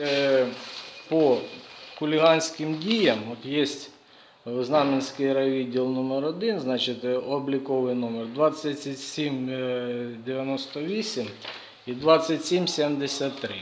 Е, По хуліганським діям, от є Знам'янський райвідділ номер 1 значить е, обліковий номер 2798 і 2773.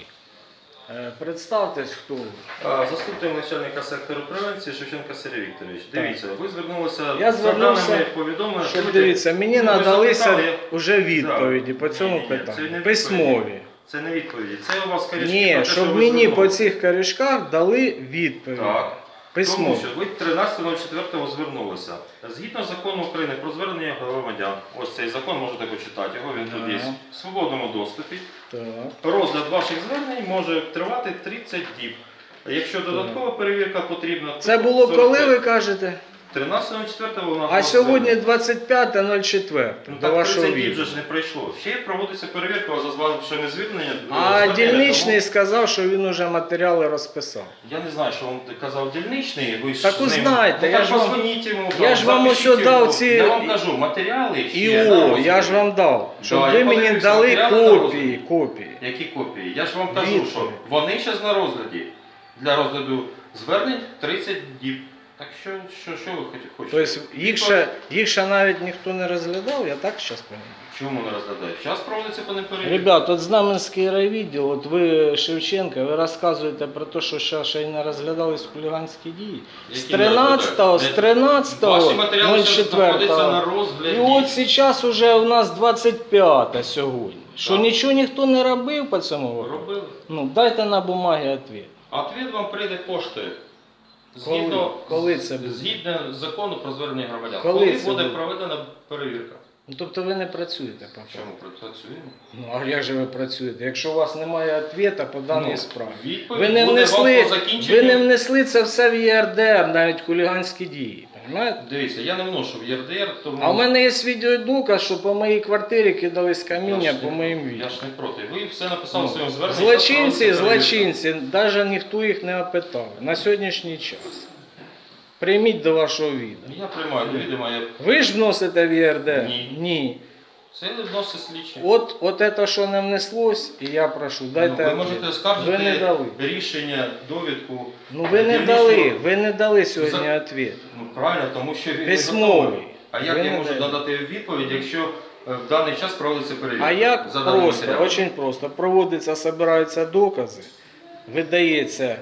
Е, Представтесь, хто Заступник начальника сектору превенції Шевченка Сергій Вікторович. Дивіться, ви звернулися Я за звернувся, даними повідомлення. Щоб дивіться, мені надалися вже відповіді по цьому питанню. Письмові. Це не відповіді. Це у вас корішки Ні, те, щоб ви мені по цих корішках дали відповідь. Так. Письмові. Тому що ви 13.04 звернулися. Згідно закону України про звернення громадян, ось цей закон можете почитати його, він тут є в свободному доступі. Так. Розгляд ваших звернень може тривати 30 діб. Якщо додаткова перевірка потрібна, то Це було 45. коли ви кажете? 13.04 у А сьогодні звернення. 25.04 Ну до вашого 30 діб вже ж не пройшло. Ще проводиться перевірка, зазвавши не звільнення. А звернення, дільничний тому- сказав, що він уже матеріали розписав. Я не знаю, що вам казав дільничний. Ви Так з ним- узнайте, Ну, я ж вам- йому. я ж вам ось дав ці- Я вам кажу, матеріали І ще на о, я ж вам дав, щоб Да, ви мені дали копії. копії. Які копії? Я ж вам кажу, Відповідь. що вони зараз на розгляді. Для розгляду звернень 30 діб. Так що, що, що ви хочете? Тобто їх ще, їх ще навіть ніхто не розглядав, я так зараз розумію. Чому не розглядають? Зараз проводиться по ним перевірка. Ребят, от Знаменський райвідділ, от ви Шевченка, ви розказуєте про те, що ще, ще й не розглядались хуліганські дії. З Які не 13-го, з розглядають? Ваші матеріали зараз 13.04. знаходяться на розгляді. І от зараз уже у нас 25 сьогодні. Що Так. нічого ніхто не робив по цьому? Робили. Ну, дайте на бумагі відповідь. Ответ вам прийде поштою. Коли? Згідно, Коли це буде? згідно закону про звернення громадян. Коли Коли, це буде буде? проведена перевірка? Ну, тобто ви не працюєте по факту. Чому працюємо? Ну, а як же ви працюєте? Якщо у вас немає відповіді по даній Ну, справі. Відповідь Ви не, буде внесли, по закінченню. ви не внесли це все в ЄРДР, навіть хуліганські дії. Понимаєте? Дивіться, я не вношу в ЄРДР, тому... А в мене є відеодоказ, що по моїй квартирі кидались каміння Я ж по моїм Я відео. ж не проти. Ви все написали Ну, в своєму зверненні. Злочинці, злочинці, навіть ніхто їх не опитав на сьогоднішній час. Прийміть до вашого відео. Я приймаю відео, я... Ви ж вносите в ЄРДР? Ні. Ні. Це вносить слідчі. От, от це, що не внеслось, і я прошу, дайте. Ну, ви можете оскаржити Ви не дали. рішення, довідку. Ну ви не дали, ви не дали сьогодні За- відповідь. Ну правильно, тому що він не Письмовий. готовий. А як Ви я не можу даєте. надати відповідь, якщо е, в даний час проводиться перевірка? А як за просто, очень просто, проводиться, збираються докази, видається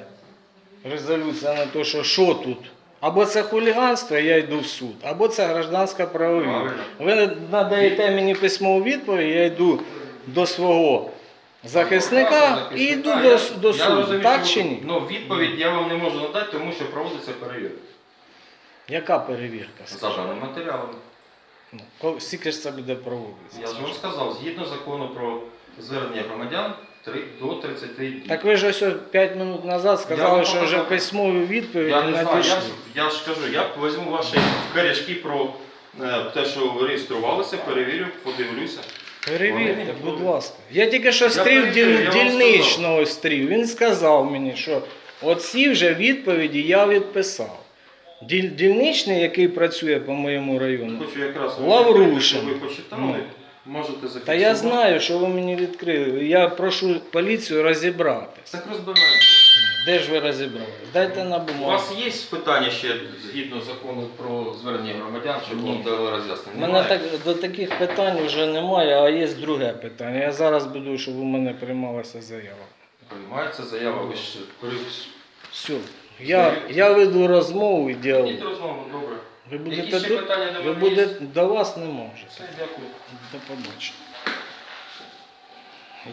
резолюція на те, що що тут. Або це хуліганство, я йду в суд, або це гражданська правові. Правильно. Ви надаєте мені письмову відповідь, я йду до свого захисника і йду до, до суду. розумію, Так чи ні? Ну, відповідь я вам не можу надати, тому що проводиться перевірка. Яка перевірка? За даним матеріалом. Ну, Скільки ж це буде проводитися? Я ж вам сказав, згідно закону про звернення громадян три- до 30 днів. Так ви ж ось 5 минут назад сказали, вам що вже показав. письмові відповіді Я не знаю, надійшли. я, я ж кажу, я візьму ваші корячки про е, те, що ви реєструвалися, перевірю, подивлюся. Перевірте, Вони будь ласка. Я тільки що стрів перевірю, діль- вам дільничного стрів. Він сказав мені, що оці вже відповіді я відписав. Діль- Дільничний, який працює по моєму району. Хочу якраз Лаврушин. щоб ви почитали, Ну. Можете зафіксувати. Та я знаю, що ви мені відкрили. Я прошу поліцію розібратися. Так розбираємося. Де ж ви розібрали? Дайте на У бумагу. вас є питання ще згідно закону про звернення громадян, щоб вам дали роз'яснення? У мене Немає? так, до таких питань вже немає, а є друге питання. Я зараз буду, щоб у мене приймалася заява. Приймається заява, ви ж при... Все. Я, я веду розмову і діалог. Ідіть розмову, добре. Ви Які будете ще тут? питання до Ви мене є? до вас не можу. Все, дякую. До побачення.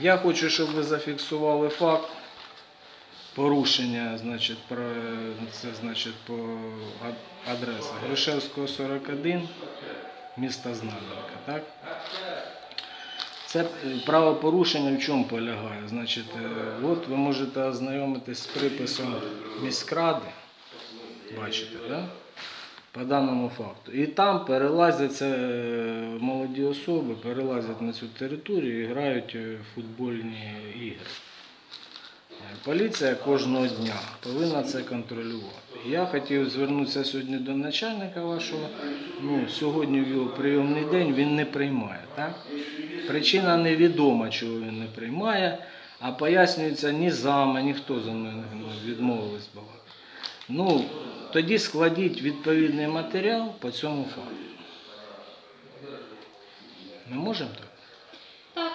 Я хочу, щоб ви зафіксували факт порушення, значить, про, це значить по ад- адресі Грушевського 41, міста Знам'янка, так? Це е, правопорушення в чому полягає? Значить, е, от ви можете ознайомитись з приписом міськради, бачите, так? По даному факту. І там перелазять це, е, молоді особи, перелазять на цю територію і грають е, футбольні ігри. Е, Поліція кожного дня повинна це контролювати. Я хотів звернутися сьогодні до начальника вашого. Ну, сьогодні в його прийомний день він не приймає. Так? Причина невідома, чого він не приймає. А пояснюється ні зама, ніхто за мною відмовились балакати. Ну, тоді складіть відповідний матеріал по цьому факту. Ми можемо так?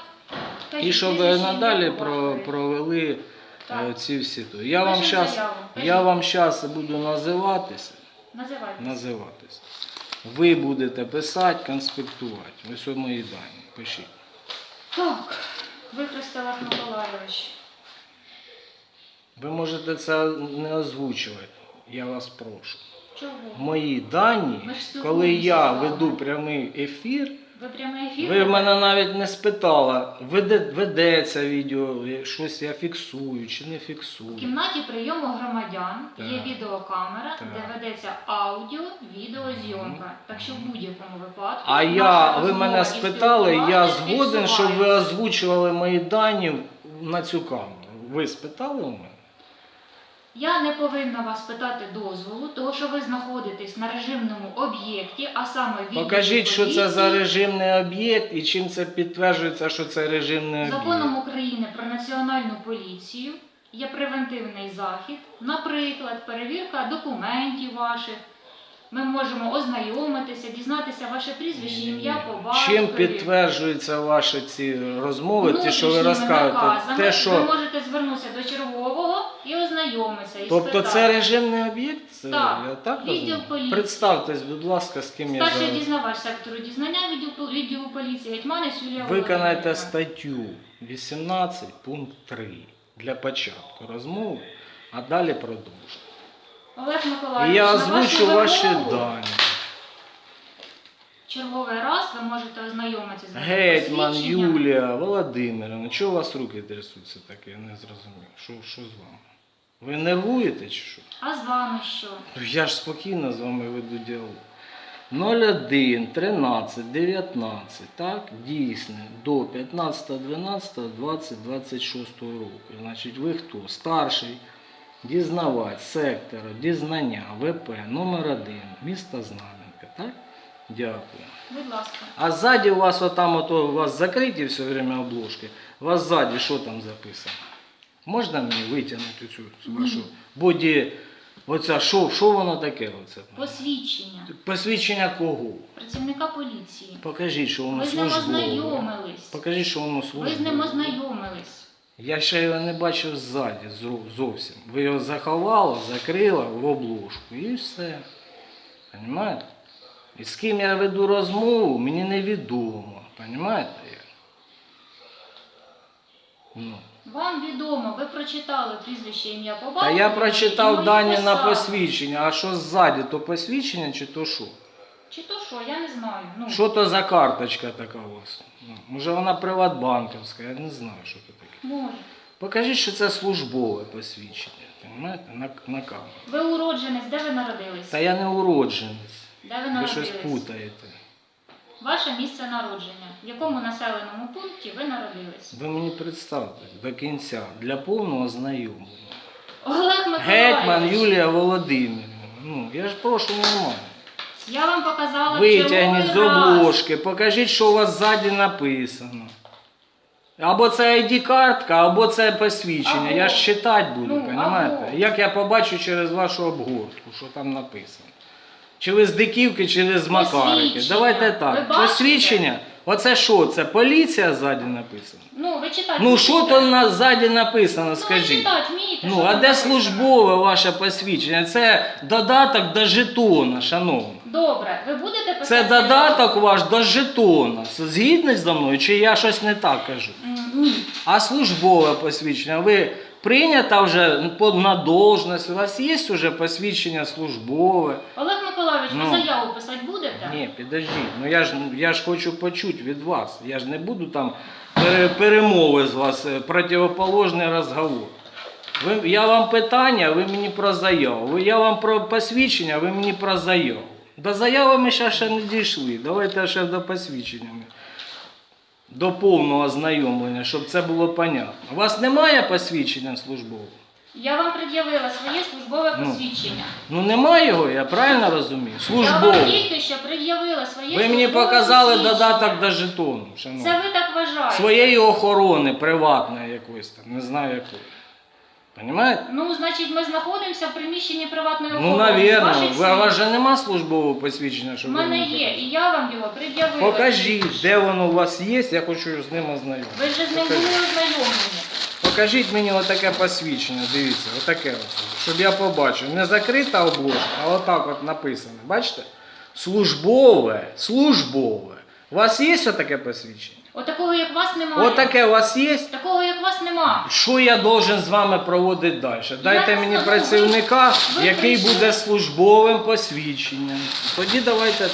Так. І щоб надалі про, провели Так. е, ці всі. то. Я вам Пишемо заяву. я вам щас буду називатися. Називайте. називатися. Ви будете писати, конспектувати. Ось ось мої дані. Пишіть. Так. Використав Олег Миколайович. Ви можете це не озвучувати. Я вас прошу. Чого? Мої дані, коли я веду прямий ефір, Ви прямий ефір? ви мене навіть не спитала, веде, ведеться відео, щось я фіксую чи не В фіксую. кімнаті прийому громадян є відеокамера, Так. де ведеться аудіо, відеозйомка. Так що в будь-якому випадку. А я, ви мене спитали, я згоден, щоб ви озвучували мої дані на цю камеру. Ви спитали у мене? Я не повинна вас питати дозволу, тому що ви знаходитесь на режимному об'єкті, а саме відділі Покажіть, що це за режимний об'єкт і чим це підтверджується, що це режимний об'єкт. Законом України про національну поліцію є превентивний захід, наприклад, перевірка документів ваших. Ми можемо ознайомитися, дізнатися ваше прізвище, ім'я по батькові. Чим підтверджуються ваші ці розмови, ті, що ви Внутрішніми розказуєте? наказами Те, Ви можете звернутися до чергового і ознайомитися. І Тобто спитати. це режимний об'єкт? Це, Так, я так відділ розумію? поліції. Представтесь, будь ласка, з ким я Старший зараз... дізнавач сектору дізнання відділу, відділу поліції Гетьманець Юлія Виконайте статтю 18 пункт 3 для початку розмови, а далі продовжуємо. Олег І Миколаївич, я на озвучу ваші вимогу дані. Черговий раз ви можете ознайомитися з моїм Гетьман посвідченням. Юлія Володимирівна, чого у вас руки трясуться таке? Я не зрозумів. Що, що з вами? Ви нервуєте чи що? А з вами що? Ну, Я ж спокійно з вами веду діалог. 01, 13, 19, так, дійсне, до 15, 12, 20, 26 року. Значить, ви хто? Старший дізнавач сектора, дізнання, ВП, номер 1, місто Знам'янка, так? Дякую. Будь ласка. А сзади у вас вот там у вас закрыты все время обложки. У вас сзади что там записано? Можна мені витягнути цю вашу боді? Оця що, що воно таке? Оце? Посвідчення Посвідчення кого? працівника поліції. Покажіть, що воно Ви з ним службове. ознайомились. Покажіть, що воно службове. Ви з ним ознайомились. Я ще його не бачив ззаді зо- зовсім. Ви його заховали, закрили в обложку і все. Понимаєте? І з ким я веду розмову, мені невідомо. Понимаєте? як? Ну. Вам відомо, ви прочитали прізвище ім'я по Та батькові я і прочитав мої дані на посади. посвідчення, а що ззаді, то посвідчення чи то що? Чи то що, я не знаю. Ну, Що то за карточка така у вас? Ну, може вона приватбанківська, я не знаю, що це таке. може. Покажіть, що це службове посвідчення. Понимаєте? На, на камеру. Ви уродженець, де ви народились? Та я не уродженець. Де ви Ви народились? щось путаєте. Ваше місце народження. В якому населеному пункті ви народились? Ви мені представте до кінця для повного знайомлення. Олег Миколаївич. Гетьман Юлія Володимирівна. Ну, я ж прошу нормально. Я вам показала Витягніть з черговий раз. обложки, покажіть, що у вас ззаді написано. Або це ID-картка, або це посвідчення. Або. Я ж читати буду, Ну, розумієте? або. Як я побачу через вашу обгортку, що там написано. Чи ви з Диківки, чи ви з Макарики. Посвідчення. Давайте Ви так. бачите? Посвідчення. Оце що? Це поліція ззаді написано? Ну, ви читати Ну що то на ззаді написано, Ну, ви скажіть? читати вмієте, Ну, що а там де написано? службове ваше посвідчення? Це додаток до жетона, шановні. Добре, ви будете писати? Це додаток ваш до жетона. Згідні зі мною, чи я щось не так кажу? М, Ні. А службове посвідчення, ви прийнята вже на должність, у вас є вже посвідчення службове? Олег Миколаївич, Ну. ви заяву писати будете? Ні, підождіть, ну я ж, я ж хочу почути від вас. Я ж не буду там пере- перемови з вас, е, противоположний розговор. Ви, я вам питання, ви мені про заяву. Ви, я вам про посвідчення, ви мені про заяву. До заяви ми ще, ще не дійшли. Давайте ще до посвідчення. ми. До повного ознайомлення, щоб це було понятно. У вас немає посвідчення службового? Я вам пред'явила своє службове Ну, посвідчення. Ну немає його, я правильно розумію? Я вам тільки що пред'явила своє Ви мені службове показали посвідчення. додаток до жетону, шановні. Це ви так вважаєте. Своєї охорони, приватної якоїсь там, не знаю якої. Понимаєте? Ну, значить, ми знаходимося в приміщенні приватної Ну, охорони. навірно. Ваших Ви, у вас же нема службового посвідчення, У щоб ви мене мені є, показали? і я вам його пред'явила. Покажіть, де воно у вас є, я хочу з ним ознайомитися. Ви вже з ним були ознайомлені. Покажіть мені отаке посвідчення, дивіться, отаке ось, щоб я побачив. Не закрита обложка, а отак от написано. Бачите? Службове, службове. У вас є таке посвідчення? Отакого, як вас немає. Отаке у вас є? Такого, як вас нема. Що я должен з вами проводити далі? Дайте мені скажу, працівника, ви який прийшли. буде службовим посвідченням. Тоді давайте так.